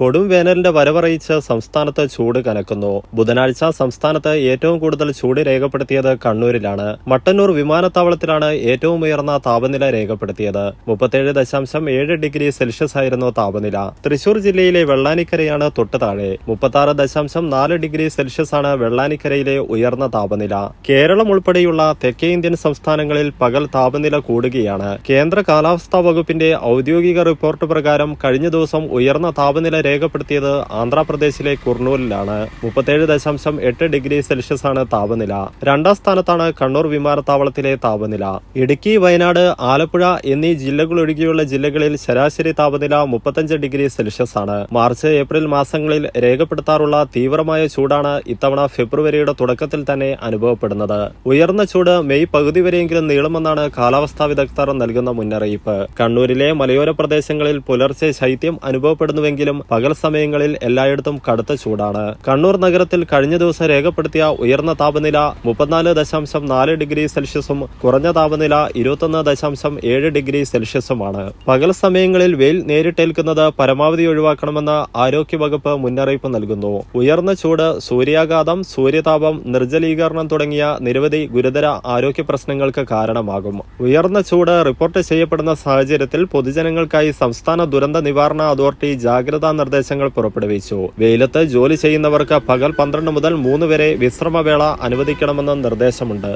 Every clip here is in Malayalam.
കൊടും വേനലിന്റെ വരവറിയിച്ച് സംസ്ഥാനത്ത് ചൂട് കനക്കുന്നു. ബുധനാഴ്ച സംസ്ഥാനത്ത് ഏറ്റവും കൂടുതൽ ചൂട് രേഖപ്പെടുത്തിയത് കണ്ണൂരിലാണ്. മട്ടന്നൂർ വിമാനത്താവളത്തിലാണ് ഏറ്റവും ഉയർന്ന താപനില രേഖപ്പെടുത്തിയത്. മുപ്പത്തേഴ് ദശാംശം ഏഴ് ഡിഗ്രി സെൽഷ്യസ് ആയിരുന്നു താപനില. തൃശൂർ ജില്ലയിലെ വെള്ളാനിക്കരയാണ് തൊട്ട് താഴെ. മുപ്പത്തി ദശാംശം നാല് ഡിഗ്രി സെൽഷ്യസ് ആണ് വെള്ളാനിക്കരയിലെ ഉയർന്ന താപനില. കേരളം ഉൾപ്പെടെയുള്ള തെക്കേ ഇന്ത്യൻ സംസ്ഥാനങ്ങളിൽ പകൽ താപനില കൂടുകയാണ്. കേന്ദ്ര കാലാവസ്ഥാ വകുപ്പിന്റെ ഔദ്യോഗിക റിപ്പോർട്ട് പ്രകാരം കഴിഞ്ഞ ദിവസം ഉയർന്ന താപനില രേഖപ്പെടുത്തിയത് ആന്ധ്രാപ്രദേശിലെ കുർണൂലിലാണ്. മുപ്പത്തേഴ് ദശാംശം എട്ട് ഡിഗ്രി സെൽഷ്യസ് ആണ് താപനില. രണ്ടാം സ്ഥാനത്താണ് കണ്ണൂർ വിമാനത്താവളത്തിലെ താപനില. ഇടുക്കി വയനാട് ആലപ്പുഴ എന്നീ ജില്ലകളൊഴികെയുള്ള ജില്ലകളിൽ ശരാശരി താപനില മുപ്പത്തഞ്ച് ഡിഗ്രി സെൽഷ്യസ് ആണ് മാർച്ച് ഏപ്രിൽ മാസങ്ങളിൽ രേഖപ്പെടുത്താറുള്ള തീവ്രമായ ചൂടാണ് ഇത്തവണ ഫെബ്രുവരിയുടെ തുടക്കത്തിൽ തന്നെ അനുഭവപ്പെടുന്നത്. ഉയർന്ന ചൂട് മെയ് പകുതി വരെയെങ്കിലും നീളുമെന്നാണ് കാലാവസ്ഥാ വിദഗ്ധർ നൽകുന്ന മുന്നറിയിപ്പ്. കണ്ണൂരിലെ മലയോര പ്രദേശങ്ങളിൽ പുലർച്ചെ ശൈത്യം അനുഭവപ്പെടുന്നുവെങ്കിലും പകൽ സമയങ്ങളിൽ എല്ലായിടത്തും കടുത്ത ചൂടാണ്. കണ്ണൂർ നഗരത്തിൽ കഴിഞ്ഞ ദിവസം രേഖപ്പെടുത്തിയ ഉയർന്ന താപനില മുപ്പത്തിനാല് ദശാംശം നാല് ഡിഗ്രി സെൽഷ്യസും കുറഞ്ഞ താപനില ഇരുപത്തൊന്ന് ദശാംശം ഏഴ് ഡിഗ്രി സെൽഷ്യസുമാണ്. പകൽ സമയങ്ങളിൽ വെയിൽ നേരിട്ടേൽക്കുന്നത് പരമാവധി ഒഴിവാക്കണമെന്ന് ആരോഗ്യവകുപ്പ് മുന്നറിയിപ്പ് നൽകുന്നു. ഉയർന്ന ചൂട് സൂര്യാഘാതം സൂര്യതാപം നിർജലീകരണം തുടങ്ങിയ നിരവധി ഗുരുതര ആരോഗ്യ പ്രശ്നങ്ങൾക്ക് കാരണമാകും. ഉയർന്ന ചൂട് റിപ്പോർട്ട് ചെയ്യപ്പെടുന്ന സാഹചര്യത്തിൽ പൊതുജനങ്ങൾക്കായി സംസ്ഥാന ദുരന്ത നിവാരണ അതോറിറ്റി ജാഗ്രതാ നിർദ്ദേശങ്ങൾ പുറപ്പെടുവിച്ചു. വെയിലത്ത് ജോലി ചെയ്യുന്നവർക്ക് പകൽ പന്ത്രണ്ട് മുതൽ മൂന്ന് വരെ വിശ്രമവേള അനുവദിക്കണമെന്ന് നിർദ്ദേശമുണ്ട്.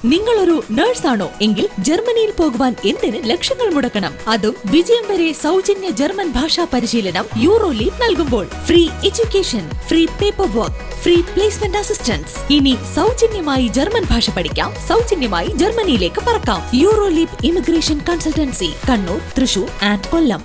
നിങ്ങളൊരു നേഴ്സാണോ എങ്കിൽ ജർമ്മനിയിൽ പോകുവാൻ എന്തിന് ലക്ഷങ്ങൾ മുടക്കണം? അതും വിജയം വരെ സൗജന്യ ജർമ്മൻ ഭാഷാ പരിശീലനം യൂറോ ലീഗ് നൽകുമ്പോൾ. Free education free paper work free placement assistance ഇനി സൗജന്യമായി ജർമ്മൻ ഭാഷ പഠിക്കാം. സൗജന്യമായി ജർമ്മനിയിലേക്ക് പറക്കാം. Euro Leap immigration consultancy Kannur Thrissur and Kollam.